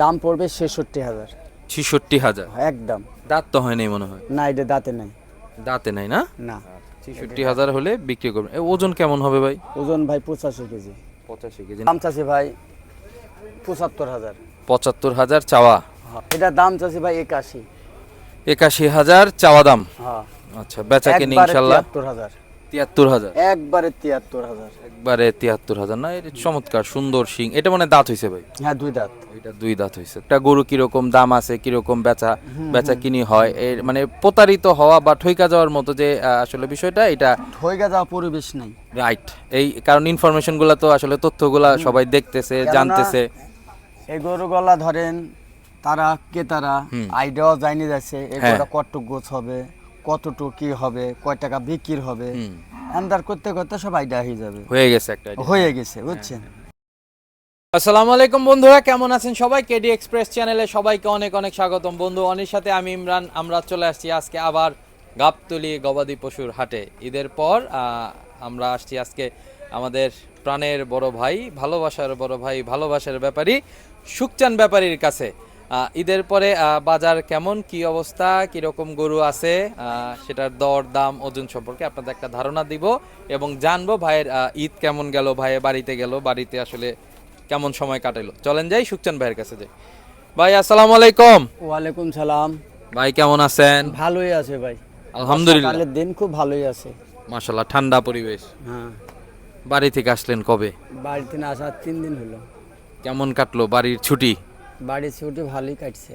দাম পড়বে ছেষট্টি হাজার। ছেষট্টি হাজার? একদম। দাঁত তো হয়নি মনে হয়? না এটা দাঁতে নাই। দাঁতে নাই না? না। ছিষট্টি হাজার হলে বিক্রি করবেন। ওজন কেমন হবে ভাই? ওজন ভাই পঁচাশি কেজি। পঁচাশি কেজি দাম চাষি ভাই পঁচাত্তর হাজার। পঁচাত্তর হাজার চাওয়া? এটা দাম চাষি ভাই একাশি। একাশি হাজার চাওয়া দাম? হ্যাঁ। আচ্ছা বেচা কিনে ইনশাল্লাহ। তিয়াত্তর হাজার। তিয়াত্তর হাজার? একবারে তিয়াত্তর হাজার। একবারে তিয়াত্তর হাজার না এটা চমৎকার সুন্দর শিং। এটা মানে দাঁত হইছে ভাই? হ্যাঁ দুই দাঁত। এটা দুই দাঁত হইছে। একটা গরু কীরকম দাম আছে কীরকম বেচা বেচা কিনি হয় এর মানে প্রতারিত হওয়া বা ঠইকা যাওয়ার মতো যে আসলে বিষয়টা এটা হয়ে যাওয়া পরিবেশ নাই। রাইট এই কারণ ইনফরমেশনগুলা তো আসলে তথ্যগুলা সবাই দেখতেছে জানতেছে। এই গরু গলা ধরেন তারা ক্রেতারা আইডিয়াও জানি যাচ্ছে এই হ্যাঁ। কতটুক গোছ হবে কতটুকু কি হবে কয় টাকা বিক্রি হবে। আন্দার করতে করতে সব আইডিয়া হয়ে যাবে। হয়ে গেছে একটা হয়ে গেছে বুঝছেন? আসসালামু আলাইকুম বন্ধুরা কেমন আছেন সবাই? কেডি এক্সপ্রেস চ্যানেলে সবাইকে অনেক অনেক স্বাগতম। বন্ধু অনির সাথে আমি ইমরান আমরা চলে আসছি আজকে আবার গাবতলি গবাদি পশুর হাটে। ঈদের পর আহ, আমরা আসছি আজকে আমাদের প্রাণের বড় ভাই ভালোবাসার বড় ভাই ভালোবাসার ব্যাপারী সুকচান ব্যাপারীর কাছে। ঈদের পরে বাজার কেমন? কি অবস্থা? কীরকম গরু আছে? সেটার দর দাম ওজন সম্পর্কে আপনাদের একটা ধারণা দিব এবং জানব ভাইয়ের ঈদ কেমন গেল ভাইয়ের বাড়িতে গেল বাড়িতে আসলে কেমন সময় কাটাইলো। চলেন যাই সুকচান ভাইয়ের কাছে যাই। ভাই আসসালামু আলাইকুম। ওয়ালাইকুম সালাম। ভাই কেমন আছেন? ভালোই আছে ভাই। আলহামদুলিল্লাহ। দিন খুব ভালোই আছে। মাশাল্লাহ ঠান্ডা পরিবেশ। হ্যাঁ। বাড়ি থেকে আসলেন কবে? বাড়িতে না আসার তিন দিন হলো। কেমন কাটলো বাড়ির ছুটি? বাড়ির ছুটি ভালোই কাটছে।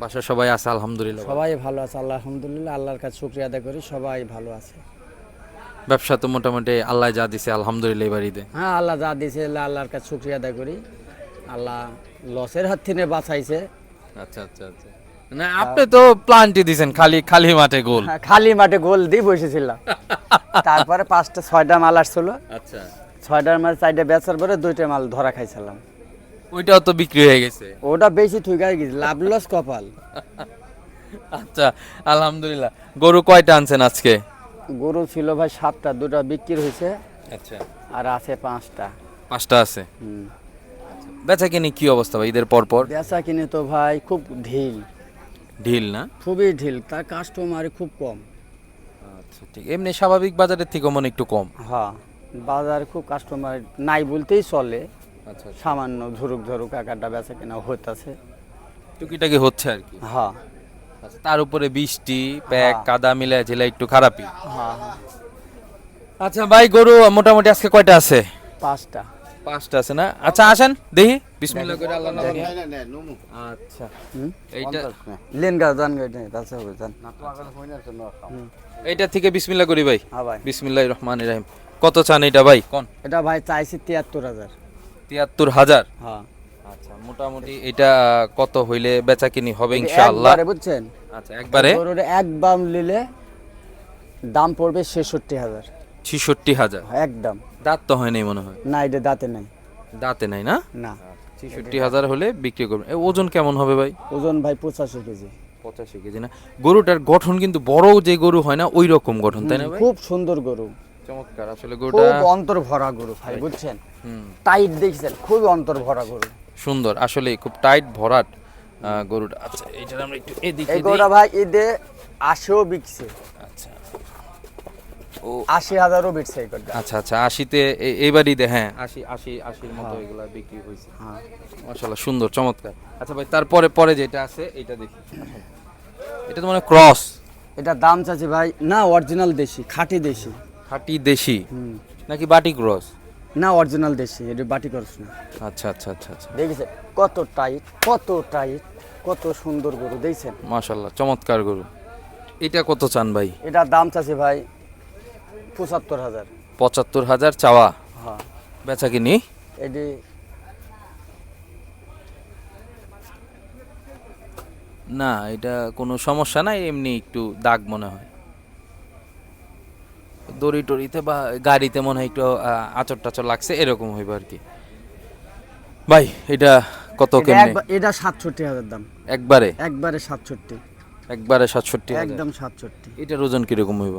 বাসার সবাই আছে আলহামদুলিল্লাহ। সবাই ভালো আছে আল্লাহ আলহামদুলিল্লাহ আল্লাহর কাছে শুক্রিয়া আদায় করি সবাই ভালো আছে। ব্যবসা তো মোটামুটি আল্লাহ যা দিছে আলহামদুলিল্লাহ এই বাড়িতে। হ্যাঁ আল্লাহ যা আল্লাহ আল্লাহর কাছে শুক্রিয়া আদায় করি। আল্লাহ লসের হাত থেকে বাঁচাইছে। আচ্ছা আচ্ছা আচ্ছা। না আপনি তো প্লান্টই দিছেন খালি খালি মাঠে গোল। হ্যাঁ, খালি মাঠে গোল দিয়ে বসেছিলাম। তারপরে পাঁচটা ছয়টা মাল আসছিল। আচ্ছা। ছয়টার মাল চারটা বেচার পরে দুইটা মাল ধরা খাইছিলাম। ওইটাও তো বিক্রি হয়ে গেছে। ওটা বেশি ঠুকাই গেছে লাভ লস কপাল। আচ্ছা আলহামদুলিল্লাহ। গরু কয়টা আনছেন আজকে? গরু ছিল ভাই সাতটা দুটা বিক্রি হয়েছে। আচ্ছা। আর আছে পাঁচটা। পাঁচটা আছে? হুম। বেচা কিনি কি অবস্থা ভাই ঈদের পর পর বেচা কিনে তো ভাই খুব ঢিল। ঢিল না? খুবই ঢিল তার কাস্টমার খুব কম। আচ্ছা ঠিক। এমনি স্বাভাবিক বাজারের থেকে মনে একটু কম। হ্যাঁ বাজার খুব কাস্টমার নাই বলতেই চলে। সামান্য ঝুরুক ঝুরুক আকারটা বেচা কিনা হইতাছে। টুকিটাকি হচ্ছে আর কি? হ্যাঁ। আচ্ছা, তার উপরে বৃষ্টি প্যাক হ্যাঁ। কাদা মিলে ঝেলে একটু খারাপই। হ্যাঁ আচ্ছা ভাই গরু মোটামুটি আজকে কয়টা আছে? পাঁচটা। পাঁচটা আছে না? আচ্ছা আসেন দেখি। বিসমিল্লাহ করে আল্লাহ নামে। আচ্ছা। এইটা লেন গা জান গা তাছে হবে জান এইটা থেকে বিসমিল্লাহ করি ভাই। হ্যাঁ ভাই। বিসমিল্লাহ রহমান রহিম। কত চান এটা ভাই? কোন? এটা ভাই চাইছি তিয়াত্তর হাজার। তিয়াত্তর হাজার। হ্যাঁ। আচ্ছা মোটামুটি এটা কত হইলে বেচা কিনি হবে ইনশাআল্লাহ? বুঝছেন? আচ্ছা একবারে? এক বাম নিলে দাম পড়বে ছেষট্টি হাজার। ছিষট্টি হাজার? একদম। দাঁত তো হয়নি মনে হয়? না এটা দাঁতে নাই। দাঁতে নাই না? না। ছিষট্টি হাজার হলে বিক্রি করবেন। ওজন কেমন হবে ভাই? ওজন ভাই পঁচাশি কেজি। পঁচাশি কেজি না? গরুটার গঠন কিন্তু বড় যে গরু হয় না ওই রকম গঠন তাই না খুব সুন্দর গরু। চমৎকার আসলে খুব গরুটা অন্তর ভরা গরু ভাই বুঝছেন? টাইট দেখছেন খুব অন্তর ভরা গরু। সুন্দর আসলে খুব টাইট ভরাট গরুটা। আচ্ছা এইটা আমরা একটু এদিকে এই গরুটা ভাই ঈদে আশিও বিকছে। আচ্ছা। ও। আশি হাজারও বিকছে এই গরুটা। আচ্ছা আচ্ছা আশিতে এ- এইবারই দে হ্যাঁ। আশি আশি আশির মতো এগুলা বিক্রি হয়েছে। হ্যাঁ। মাশাল্লাহ সুন্দর চমৎকার। আচ্ছা ভাই তারপরে পরে যেটা আছে এটা দেখি। এটা তো মানে ক্রস এটা দাম চাচ্ছি ভাই না অরিজিনাল দেশি খাঁটি দেশি। খাঁটি দেশি? নাকি বাটি ক্রস? না অরিজিনাল দেশি এটা বাটি ক্রস না। আচ্ছা আচ্ছা আচ্ছা আচ্ছা। দেখেছেন? কত টাইট কত টাইট কত সুন্দর গরু দেখছেন? মাশাল্লাহ চমৎকার গরু। এটা কত চান ভাই? এটা দাম চাচ্ছি ভাই পঁচাত্তর হাজার। পঁচাত্তর হাজার চাওয়া? হ্যাঁ। বেচা কিনি? এটি না এটা কোনো সমস্যা নাই এমনি একটু দাগ মনে হয়। দড়ি টড়িতে বা গাড়িতে মনে হয় একটু আচর টাচর লাগছে এরকম হইব আর কি। ভাই এটা কত কেমনে? এটা সাতষট্টি হাজার দাম। একবারে? একবারে সাতষট্টি। একবারে সাতষট্টি একদম সাতষট্টি। এটার ওজন কীরকম হইব?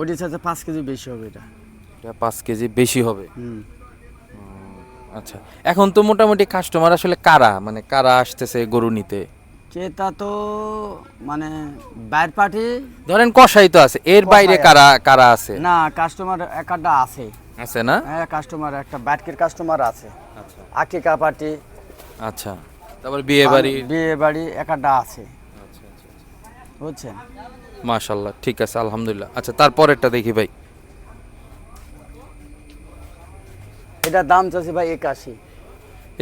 ওটির সাথে পাঁচ কেজি বেশি হবে এটা। এটা পাঁচ কেজি বেশি হবে? হুম। আচ্ছা। এখন তো মোটামুটি কাস্টমার আসলে কারা? মানে কারা আসতেছে গরু নিতে? ক্রেতা তো মানে বাইর পার্টি ধরেন কষাই তো আছে। এর বাইরে কারা কারা আছে? না কাস্টমার একটা আছে। আছে না? হ্যাঁ কাস্টমার একটা ব্যাটকের কাস্টমার আছে। আচ্ছা। আকিকা পার্টি। আচ্ছা। তারপর বিয়ে বাড়ি? বিয়ে বাড়ি একটা আছে। আচ্ছা আচ্ছা। বুঝছেন? মাশাল্লাহ ঠিক আছে আলহামদুলিল্লাহ। আচ্ছা তারপরেরটা দেখি ভাই। এটা দাম চাচ্ছে ভাই একাশি।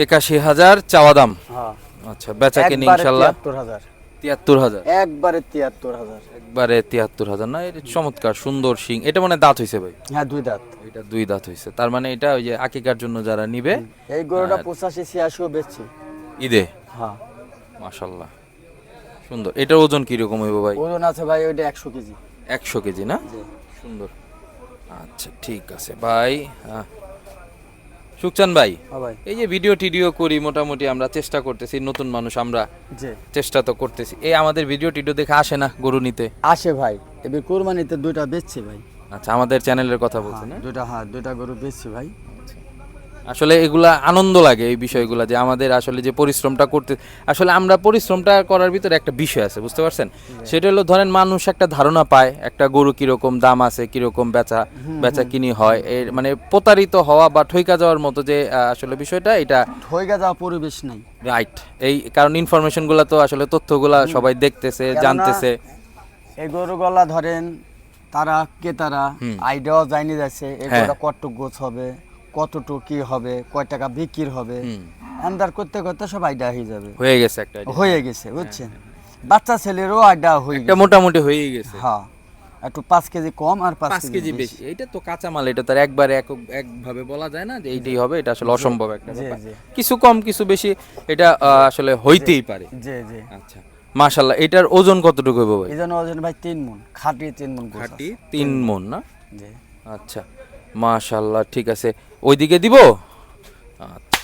একাশি হাজার চাওয়া দাম। হ্যাঁ। আচ্ছা বেচা কিনে একবারে ইনশাল্লাহ? তিয়াত্তর হাজার। একবারে তিয়াত্তর হাজার। একবারে তিয়াত্তর হাজার। না এটা চমৎকার সুন্দর শিং। এটা মানে দাঁত হইছে ভাই? হ্যাঁ দুই দাঁত। এটা দুই দাঁত হইছে। তার মানে এটা ওই যে আকিকার জন্য যারা নিবে এই গরুটা পঁচাশি ছিয়াশিও বেচছি। ঈদে? হ্যাঁ। মাশাল্লাহ। সুন্দর। এটার ওজন কীরকম হইব ভাই? ওজন আছে ভাই ওইটা একশো কেজি। একশো কেজি না? সুন্দর। আচ্ছা ঠিক আছে ভাই। আহ, সুকচান ভাই হ্যাঁ ভাই। এই যে ভিডিও টিডিও করি মোটামুটি আমরা চেষ্টা করতেছি নতুন মানুষ আমরা চেষ্টা তো করতেছি। এই আমাদের ভিডিও টিডিও দেখে আসে না গরু নিতে? আসে ভাই। এবার কোরবানিতে দুইটা বেচছে ভাই। আচ্ছা আমাদের চ্যানেলের কথা বলছেন হ্যাঁ, দুইটা হ্যাঁ দুইটা গরু বেচছে ভাই। আসলে এগুলা আনন্দ লাগে এই বিষয়গুলা যে আমাদের আসলে যে পরিশ্রমটা করতে আসলে আমরা পরিশ্রমটা করার ভিতরে একটা বিষয় আছে বুঝতে পারছেন? সেটা হলো ধরেন মানুষ একটা ধারণা পায় একটা গরু কীরকম দাম আছে কীরকম বেচা বেচা কিনি হয়। এর মানে প্রতারিত হওয়া বা ঠইকা যাওয়ার মতো যে আসলে বিষয়টা এটা ঠইকা যাওয়া পরিবেশ নাই। রাইট এই কারণ ইনফরমেশন ইনফরমেশনগুলো তো আসলে তথ্যগুলা সবাই দেখতেছে জানতেছে। এই গরু গলা ধরেন তারা ক্রেতারা আইডিয়াও জানি যাচ্ছে এই হ্যাঁ। কতটুক গোছ হবে। কতটুক কি হবে কয় টাকা বিক্রি হবে আন্দার করতে করতে সব আইডিয়া হয়ে যাবে। হয়ে গেছে একটা হয়ে গেছে বুঝছেন? বাচ্চা ছেলেরও আইডিয়া হয়ে গেছে। মোটামুটি হয়ে গেছে। হ্যাঁ একটু পাঁচ কেজি কম আর পাঁচ কেজি বেশি। এটা তো কাঁচামাল এটা তো আর একবারে এক একভাবে বলা যায় না যে এইটাই হবে এটা আসলে অসম্ভব একটা ব্যাপার। কিছু কম কিছু বেশি এটা আসলে হইতেই পারে। জি জি। আচ্ছা মাশাল্লাহ এটার ওজন কতটুকু হবে ভাই? এই জন্য ওজন ভাই তিন মন খাটি তিন মন গোছ খাঁটি আছে। তিন মন না? জি। আচ্ছা মাশাল্লাহ ঠিক আছে। ওইদিকে দিব? আচ্ছা।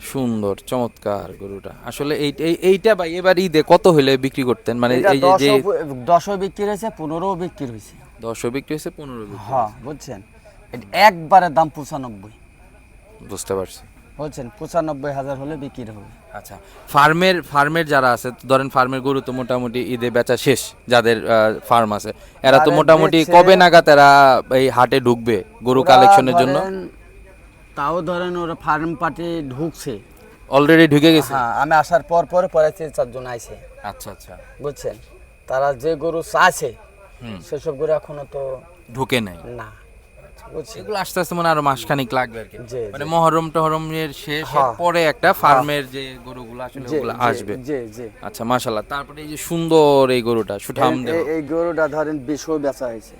সুন্দর চমৎকার গরুটা। আসলে এই এই- এইটা ভাই এবার ঈদে কত হইলে বিক্রি করতেন? মানে এই যে- দশও বিক্রি হয়েছে পনেরোও বিক্রি হয়েছে। দশও বিক্রি হয়েছে পনেরো বিক্রি হ্যাঁ বুঝছেন? এটা একবারে দাম পঁচানব্বই। বুঝতে পারছি। বুঝছেন পঁচানব্বই হাজার হলে বিক্রি হবে। আচ্ছা ফার্মের ফার্মের যারা আছে ধরেন ফার্মের গরু তো মোটামুটি ঈদে বেচা শেষ যাদের ফার্ম আছে এরা তো মোটামুটি কবে নাগাদ এরা এই হাটে ঢুকবে গরু কালেকশনের জন্য? তাও ধরেন ওরা ফার্ম পার্টি ঢুকছে। অলরেডি ঢুকে গেছে? হ্যাঁ আমি আসার পর পরে পরে তিন চারজন আইছে। আচ্ছা আচ্ছা। বুঝছেন? তারা যে গরু হুম। সেসব গরু এখনও তো ঢুকে নাই? না। এগুলো আস্তে আস্তে মনে আরও মাসখানিক লাগবে আর কি। মানে মহরম টহরমের শেষ হ্যাঁ। পরে একটা ফার্মের যে গরুগুলো আসলে ওগুলো আসবে। জি জি। আচ্ছা তারপরে এই যে সুন্দর এই গরুটা সুঠাম এই- গরুটা ধরেন বিশও বেচা হয়েছে।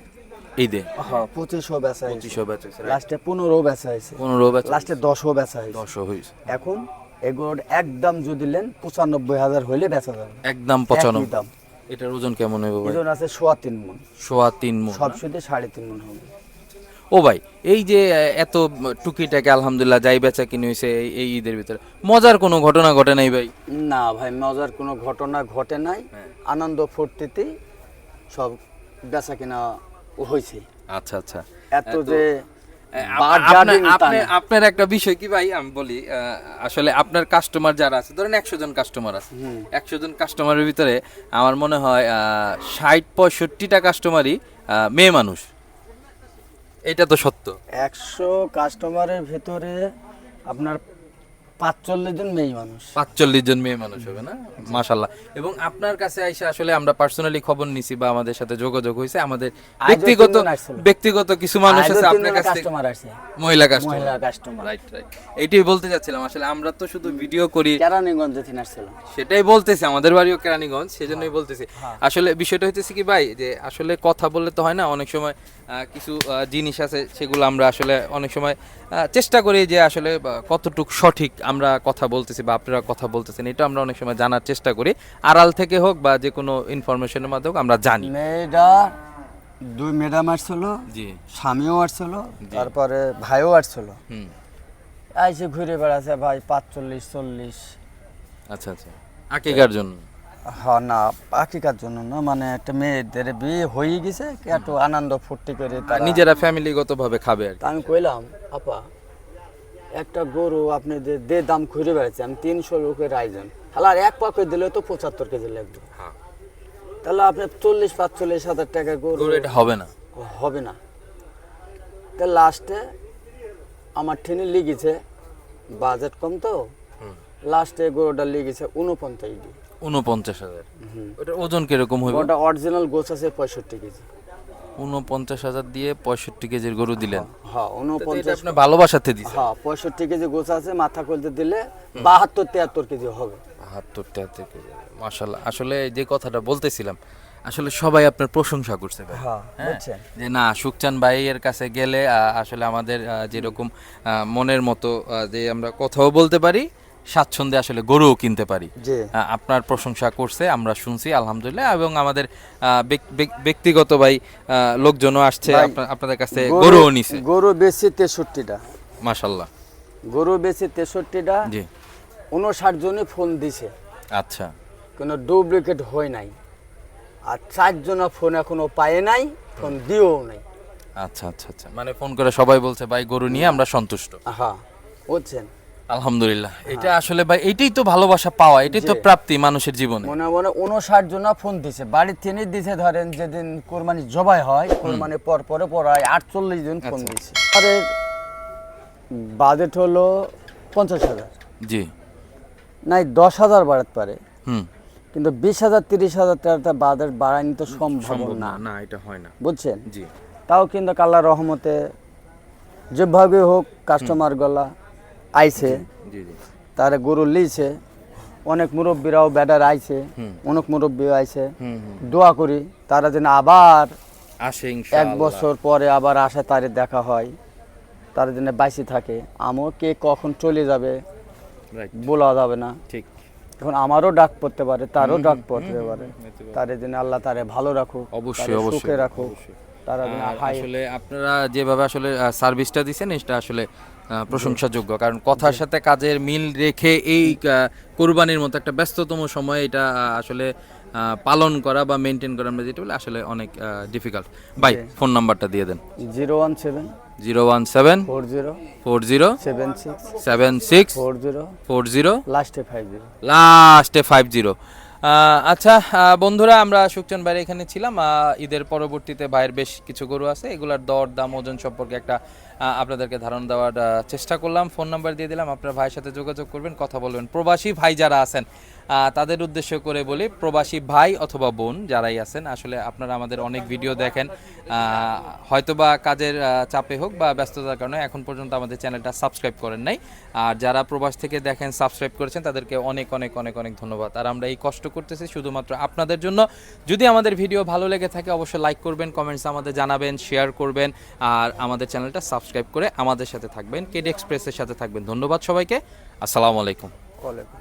ঈদে হ্যাঁ পঁচিশও বেচা বেচেছে লাস্টে পনেরো বেচা হয়েছে। পনেরো বেচা লাস্টে দশও বেচা হয়েছে। দশও হয়েছে। এখন এগুলোর একদম যদি নেন পঁচানব্বই হাজার হইলে বেচা যাবে। একদম পঁচানব্বই দাম। এটার ওজন কেমন হবে ওজন আছে সোয়া তিন মন সোয়া তিন মন সব সাড়ে তিন মন হবে। ও ভাই এই যে এত টুকিটাকে আলহামদুলিল্লাহ যাই বেচা কিনে হয়েছে এই- ঈদের ভিতরে মজার কোনো ঘটনা ঘটে নাই ভাই? না ভাই মজার কোনো ঘটনা ঘটে নাই। হ্যাঁ। আনন্দ ফুর্তিতে সব বেচা কিনা হয়েছে আচ্ছা আচ্ছা। এত যে আপ- আপনার- একটা বিষয় কি ভাই আমি বলি আসলে আপনার কাস্টমার যারা আছে ধরেন একশো জন কাস্টমার আছে একশো জন কাস্টমারের ভিতরে আমার মনে হয় ষাট পঁয়ষট্টিটা কাস্টমারই মেয়ে মানুষ। এটা তো সত্য। একশো কাস্টমারের ভেতরে আপনার পাঁচচল্লিশ জন মেয়ে মানুষ। পাঁচচল্লিশ জন মেয়ে মানুষ হবে না? মাশাল্লাহ এবং আপনার কাছে আইসা আসলে আমরা পার্সোনালি খবর নিছি বা আমাদের সাথে যোগাযোগ হয়েছে আমাদের ব্যক্তিগত ব্যক্তিগত কিছু মানুষ আছে আপনার কাছে কাস্টমার আছে। মহিলা কাস্টমার মহিলা কাস্টমার রাইট রাইট এইটাই বলতে যাচ্ছিলাম আসলে আমরা তো শুধু ভিডিও করি। কেরানীগঞ্জ থেকে আসছিল। সেটাই বলতেছি আমাদের বাড়িও কেরানীগঞ্জ সেজন্যই বলতেছি। হ্যাঁ। আসলে বিষয়টা হইতেছে কি ভাই যে আসলে কথা বললে তো হয় না অনেক সময় কিছু জিনিস আছে সেগুলো আমরা আসলে অনেক সময় চেষ্টা করি যে আসলে কতটুক সঠিক আমরা কথা বলতেছি বা আপনারা কথা বলতেছেন এটা আমরা অনেক সময় জানার চেষ্টা করি। আড়াল থেকে হোক বা যে কোনো ইনফরমেশনের মাধ্যমে হোক আমরা জানি। মেয়েটা দুই ম্যাডাম আসছিল জি। স্বামীও আসছিল তারপরে ভাইও আসছিল। হুম। আইসে ঘুরে বেড়াচ্ছে ভাই পাঁচচল্লিশ চল্লিশ। আচ্ছা আচ্ছা। আকিকার জন্য? হ্যাঁ না পাখিকার জন্য না মানে একটা মেয়েদের বিয়ে হয়ে গেছে একটু আনন্দ ফুর্তি করে তারা- নিজেরা ফ্যামিলিগত ভাবে খাবে আর কি। আমি কইলাম আপা একটা গরু আপনি যে দে দাম ঘুরে বেড়াচ্ছে আমি তিনশো লোকের আয়োজন। তাহলে আর এক পাকে দিলে তো পঁচাত্তর কেজি লাগবে। হ্যাঁ। তাহলে আপনি চল্লিশ পাঁচচল্লিশ হাজার টাকা গরু গরু এটা হবে না। হবে না। তা লাস্টে আমার ঠেনে লিগেছে বাজেট কম তো। লাস্টে গরুটা লিগেছে উনপঞ্চাশ দিয়ে উনপঞ্চাশ হাজার। ওটার ওজন কীরকম হইব? ওটা অরিজিনাল গোছ আছে পঁয়ষট্টি কেজি। উনপঞ্চাশ হাজার দিয়ে পঁয়ষট্টি কেজির গরু দিলেন। হ্যাঁ উনপঞ্চাশ আপনি ভালোবাসাতে দিচ্ছেন হ্যাঁ পঁয়ষট্টি কেজি গোছ আছে মাথা করতে দিলে বাহাত্তর তিয়াত্তর কেজি হবে। বাহাত্তর তেহাত্তর কেজি মাসাল্লাহ আসলে যে কথাটা বলতেছিলাম আসলে সবাই আপনার প্রশংসা করছে ভাই। হ্যাঁ হ্যাঁ, যে না সুকচান ভাইয়ের কাছে গেলে আসলে আমাদের যেরকম মনের মতো যে আমরা কথাও বলতে পারি স্বাচ্ছন্দ্যে আসলে গরুও কিনতে পারি। আপনার প্রশংসা করছে আমরা শুনছি আলহামদুলিল্লাহ এবং আমাদের ব্যক্তিগত ভাই লোকজনও আসছে আপনাদের কাছে গরুও নিছে। গরু বেশি তেষট্টিটা। মাসাল্লাহ গরু বেশি তেষট্টিটা। জি। উনষাট জনে ফোন দিছে। আচ্ছা। কোনো ডুপ্লিকেট হয় নাই। আর চারজনা ফোন এখনও পায় নাই ফোন দিও নাই। আচ্ছা আচ্ছা আচ্ছা। মানে ফোন করে সবাই বলছে ভাই গরু নিয়ে আমরা সন্তুষ্ট। হ্যাঁ বুঝছেন? আলহামদুলিল্লাহ। এটা আসলে ভাই এটাই তো ভালোবাসা পাওয়া এটাই তো প্রাপ্তি মানুষের জীবনে। মনে মনে উনষাট জনা ফোন দিছে। বাড়ির থেকে দিছে ধরেন যেদিন কোরবানি জবাই হয় কোরবানি পর পরে পড়ায় আটচল্লিশ জন ফোন আচ্ছা। দিছে। আর বাজেট হলো পঞ্চাশ হাজার। জি। নাই দশ হাজার বাড়াতে পারে। হুম। কিন্তু বিশ হাজার তিরিশ হাজার টাকা বাজেট বাড়ানি তো সম্ভব না। না এটা হয় না। বুঝছেন? জি। তাও কিন্তু আল্লাহর রহমতে যেভাবে হোক কাস্টমার গলা আইছে। তার গরু লিছে। অনেক মুরব্বীরাও ব্যাটার আইছে। অনেক মুরব্বী আইছে। দোয়া করি তারা যেন আবার আসে এক বছর পরে আবার আসে তারে দেখা হয়। তারা যেন বাইসে থাকে। আমও কে কখন চলে যাবে বলা যাবে না। ঠিক। এখন আমারও ডাক পড়তে পারে তারও ডাক পড়তে পারে। তারে যেন আল্লাহ তারে ভালো রাখুক অবশ্যই, সুখে রাখুক। তারা আসলে আপনারা যেভাবে আসলে সার্ভিসটা দিচ্ছেন এটা আসলে প্রশংসাযোগ্য। কারণ কথার সাথে কাজের মিল রেখে এই কোরবানির মতো একটা ব্যস্ততম সময় এটা আসলে পালন করা বা মেনটেন করা আমরা যেটা বলি আসলে অনেক ডিফিকাল্ট ভাই ফোন নাম্বারটা দিয়ে দেন। Zero one seven. Zero one seven. Four zero. Four zero. Seven six. Seven six. Four zero. Four zero. লাস্টে ফাইভ জিরো। লাস্টে ফাইভ জিরো। আচ্ছা বন্ধুরা, আমরা সুখচন ভাইয়ের এখানে ছিলাম। ঈদের পরবর্তীতে ভাইয়ের বেশ কিছু গরু আছে। এগুলার দর দাম, ওজন সম্পর্কে একটা আপনাদেরকে ধারণা দেওয়ার চেষ্টা করলাম। ফোন নাম্বার দিয়ে দিলাম, আপনার ভাইয়ের সাথে যোগাযোগ করবেন, কথা বলবেন। প্রবাসী ভাই যারা আছেন তাদের উদ্দেশ্য করে বলি, প্রবাসী ভাই অথবা বোন যারাই আছেন, আসলে আপনারা আমাদের অনেক ভিডিও দেখেন। হয়তোবা কাজের চাপে হোক বা ব্যস্ততার কারণে এখন পর্যন্ত আমাদের চ্যানেলটা সাবস্ক্রাইব করেন নাই। আর যারা প্রবাস থেকে দেখেন, সাবস্ক্রাইব করেছেন, তাদেরকে অনেক অনেক অনেক অনেক ধন্যবাদ। আর আমরা এই কষ্ট করতেছি শুধুমাত্র আপনাদের জন্য। যদি আমাদের ভিডিও ভালো লেগে থাকে, অবশ্যই লাইক করবেন কমেন্টস আমাদের জানাবেন শেয়ার করবেন, আর আমাদের চ্যানেলটা সাবস্ক্রাইব করে আমাদের সাথে থাকবেন। কেডি এক্সপ্রেসের সাথে থাকবেন। ধন্যবাদ সবাইকে। আসসালামু আলাইকুম। ওয়ালাইকুম